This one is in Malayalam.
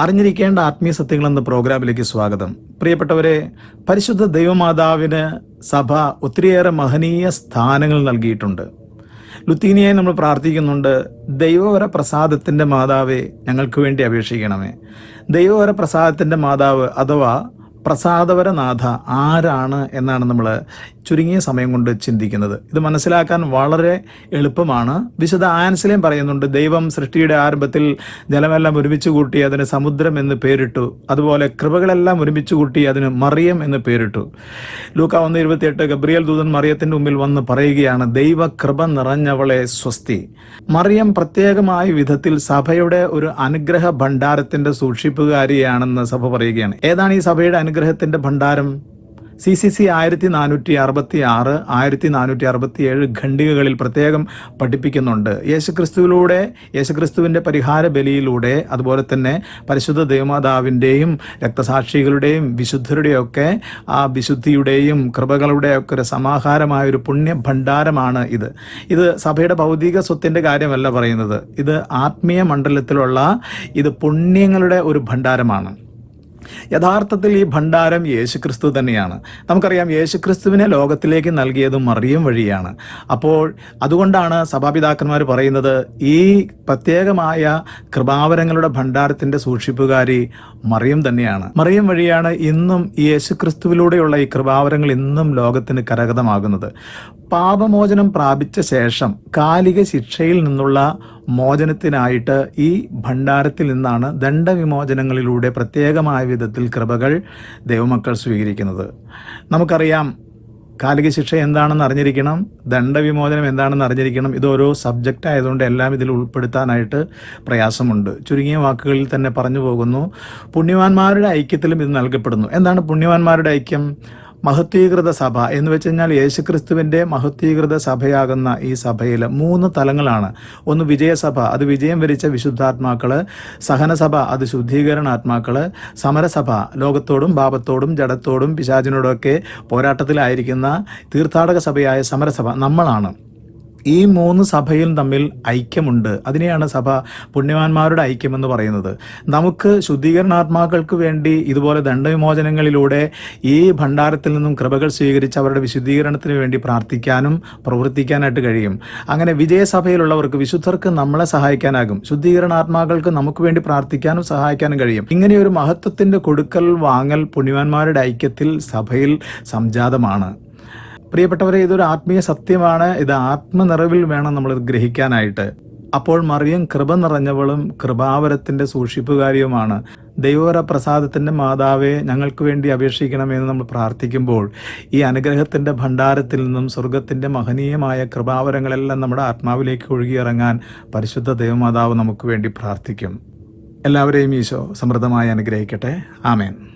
അറിഞ്ഞിരിക്കേണ്ട ആത്മീയ സത്യങ്ങൾ എന്ന പ്രോഗ്രാമിലേക്ക് സ്വാഗതം. പ്രിയപ്പെട്ടവരെ പരിശുദ്ധ ദൈവമാതാവിന് സഭ ഒത്തിരിയേറെ മഹനീയ സ്ഥാനങ്ങൾ നൽകിയിട്ടുണ്ട്. ലുത്തീനിയായി നമ്മൾ പ്രാർത്ഥിക്കുന്നുണ്ട് ദൈവവര പ്രസാദത്തിന്റെ മാതാവെ ഞങ്ങൾക്ക് വേണ്ടി അപേക്ഷിക്കണമേ. ദൈവവര പ്രസാദത്തിന്റെ മാതാവ് അഥവാ പ്രസാദവരനാഥ ആരാണ് എന്നാണ് നമ്മൾ ചുരുങ്ങിയ സമയം കൊണ്ട് ചിന്തിക്കുന്നത്. ഇത് മനസ്സിലാക്കാൻ വളരെ എളുപ്പമാണ്. വിശദ ആൻസലേം പറയുന്നുണ്ട് ദൈവം സൃഷ്ടിയുടെ ആരംഭത്തിൽ ജലമെല്ലാം ഒരുമിച്ച് കൂട്ടി അതിന് സമുദ്രം എന്ന് പേരിട്ടു. അതുപോലെ കൃപകളെല്ലാം ഒരുമിച്ച് കൂട്ടി അതിന് മറിയം എന്ന് പേരിട്ടു. ലൂക്ക ഒന്ന് ഇരുപത്തിയെട്ട് ഗബ്രിയൽ ദൂതൻ മറിയത്തിന്റെ മുമ്പിൽ വന്ന് പറയുകയാണ് ദൈവ കൃപ നിറഞ്ഞവളെ സ്വസ്തി. മറിയം പ്രത്യേകമായ വിധത്തിൽ സഭയുടെ ഒരു അനുഗ്രഹ ഭണ്ഡാരത്തിന്റെ സൂക്ഷിപ്പുകാരിയാണെന്ന് സഭ പറയുകയാണ്. ഏതാണ് ഈ സഭയുടെ അനുഗ്രഹത്തിന്റെ ഭണ്ഡാരം സി സി സി ആയിരത്തി നാനൂറ്റി അറുപത്തി ആറ് ആയിരത്തി നാനൂറ്റി അറുപത്തി ഏഴ് ഖണ്ഡികകളിൽ പ്രത്യേകം പഠിപ്പിക്കുന്നുണ്ട്. യേശുക്രിസ്തുവിലൂടെ യേശുക്രിസ്തുവിന്റെ പരിഹാര ബലിയിലൂടെ അതുപോലെ തന്നെ പരിശുദ്ധ ദേവമാതാവിന്റെയും രക്തസാക്ഷികളുടെയും വിശുദ്ധരുടെയൊക്കെ ആ വിശുദ്ധിയുടെയും കൃപകളുടെയൊക്കെ ഒരു സമാഹാരമായ ഒരു പുണ്യ ഭണ്ഡാരമാണ് ഇത്. ഇത് സഭയുടെ ഭൗതിക സ്വത്തിന്റെ കാര്യമല്ല പറയുന്നത്. ഇത് ആത്മീയ മണ്ഡലത്തിലുള്ള ഇത് പുണ്യങ്ങളുടെ ഒരു ഭണ്ഡാരമാണ്. യഥാർത്ഥത്തിൽ ഈ ഭണ്ഡാരം യേശുക്രിസ്തു തന്നെയാണ്. നമുക്കറിയാം യേശുക്രിസ്തുവിനെ ലോകത്തിലേക്ക് നൽകിയതും മറിയം വഴിയാണ്. അപ്പോൾ അതുകൊണ്ടാണ് സഭാപിതാക്കന്മാർ പറയുന്നത് ഈ പ്രത്യേകമായ കൃപാവരങ്ങളുടെ ഭണ്ഡാരത്തിന്റെ സൂക്ഷിപ്പുകാരി മറിയം തന്നെയാണ്. മറിയം വഴിയാണ് ഇന്നും ഈ യേശുക്രിസ്തുവിലൂടെയുള്ള ഈ കൃപാവരങ്ങൾ ഇന്നും ലോകത്തിന് കരഗതമാകുന്നത്. പാപമോചനം പ്രാപിച്ച ശേഷം കാലിക ശിക്ഷയിൽ നിന്നുള്ള മോചനത്തിനായിട്ട് ഈ ഭണ്ഡാരത്തിൽ നിന്നാണ് ദണ്ഡവിമോചനങ്ങളിലൂടെ പ്രത്യേകമായ വിധത്തിൽ കൃപകൾ ദൈവമക്കൾ സ്വീകരിക്കുന്നത്. നമുക്കറിയാം കാലിക ശിക്ഷ എന്താണെന്ന് അറിഞ്ഞിരിക്കണം ദണ്ഡവിമോചനം എന്താണെന്ന് അറിഞ്ഞിരിക്കണം. ഇത് ഓരോ സബ്ജക്റ്റ് ആയതുകൊണ്ട് എല്ലാം ഇതിൽ ഉൾപ്പെടുത്താനായിട്ട് പ്രയാസമുണ്ട്. ചുരുങ്ങിയ വാക്കുകളിൽ തന്നെ പറഞ്ഞു പോകുന്നു പുണ്യവാന്മാരുടെ ഐക്യത്തിലും ഇത് നൽകപ്പെടുന്നു. എന്താണ് പുണ്യവാന്മാരുടെ ഐക്യം? മഹത്വീകൃത സഭ എന്ന് വെച്ച് കഴിഞ്ഞാൽ യേശുക്രിസ്തുവിന്റെ മഹത്വീകൃത സഭയാകുന്ന ഈ സഭയിൽ മൂന്ന് തലങ്ങളാണ്. ഒന്ന് വിജയസഭ അത് വിജയം വരിച്ച വിശുദ്ധാത്മാക്കൾ. സഹനസഭ അത് ശുദ്ധീകരണാത്മാക്കൾ. സമരസഭ ലോകത്തോടും പാപത്തോടും ജഡത്തോടും പിശാചിനോടൊക്കെ പോരാട്ടത്തിലായിരിക്കുന്ന തീർത്ഥാടക സഭയായ സമരസഭ നമ്മളാണ്. ഈ മൂന്ന് സഭയും തമ്മിൽ ഐക്യമുണ്ട്. അതിനെയാണ് സഭ പുണ്യവാന്മാരുടെ ഐക്യമെന്ന് പറയുന്നത്. നമുക്ക് ശുദ്ധീകരണാത്മാക്കൾക്ക് വേണ്ടി ഇതുപോലെ ദണ്ഡവിമോചനങ്ങളിലൂടെ ഈ ഭണ്ഡാരത്തിൽ നിന്നും കൃപകൾ സ്വീകരിച്ച് അവരുടെ വിശുദ്ധീകരണത്തിന് വേണ്ടി പ്രാർത്ഥിക്കാനും പ്രവർത്തിക്കാനായിട്ട് കഴിയും. അങ്ങനെ വിജയസഭയിലുള്ളവർക്ക് വിശുദ്ധർക്ക് നമ്മളെ സഹായിക്കാനാകും. ശുദ്ധീകരണാത്മാക്കൾക്ക് നമുക്ക് വേണ്ടി പ്രാർത്ഥിക്കാനും സഹായിക്കാനും കഴിയും. ഇങ്ങനെ ഒരു മഹത്വത്തിന്റെ കൊടുക്കൽ വാങ്ങൽ പുണ്യവാന്മാരുടെ ഐക്യത്തിൽ സഭയിൽ സംജാതമാണ്. പ്രിയപ്പെട്ടവരെ ഇതൊരു ആത്മീയ സത്യമാണ്. ഇത് ആത്മനിറവിൽ വേണം നമ്മൾ ഗ്രഹിക്കാനായിട്ട്. അപ്പോൾ മറിയം കൃപ നിറഞ്ഞവളും കൃപാവരത്തിന്റെ സൂക്ഷിപ്പുകാരിയുമാണ്. ദൈവവര പ്രസാദത്തിന്റെ മാതാവെ ഞങ്ങൾക്ക് വേണ്ടി അപേക്ഷിക്കണമെന്ന് നമ്മൾ പ്രാർത്ഥിക്കുമ്പോൾ ഈ അനുഗ്രഹത്തിന്റെ ഭണ്ഡാരത്തിൽ നിന്നും സ്വർഗത്തിന്റെ മഹനീയമായ കൃപാവരങ്ങളെല്ലാം നമ്മുടെ ആത്മാവിലേക്ക് ഒഴുകിയിറങ്ങാൻ പരിശുദ്ധ ദൈവമാതാവ് നമുക്ക് വേണ്ടി പ്രാർത്ഥിക്കും. എല്ലാവരെയും ഈശോ സമൃദ്ധമായി അനുഗ്രഹിക്കട്ടെ. ആമേൻ.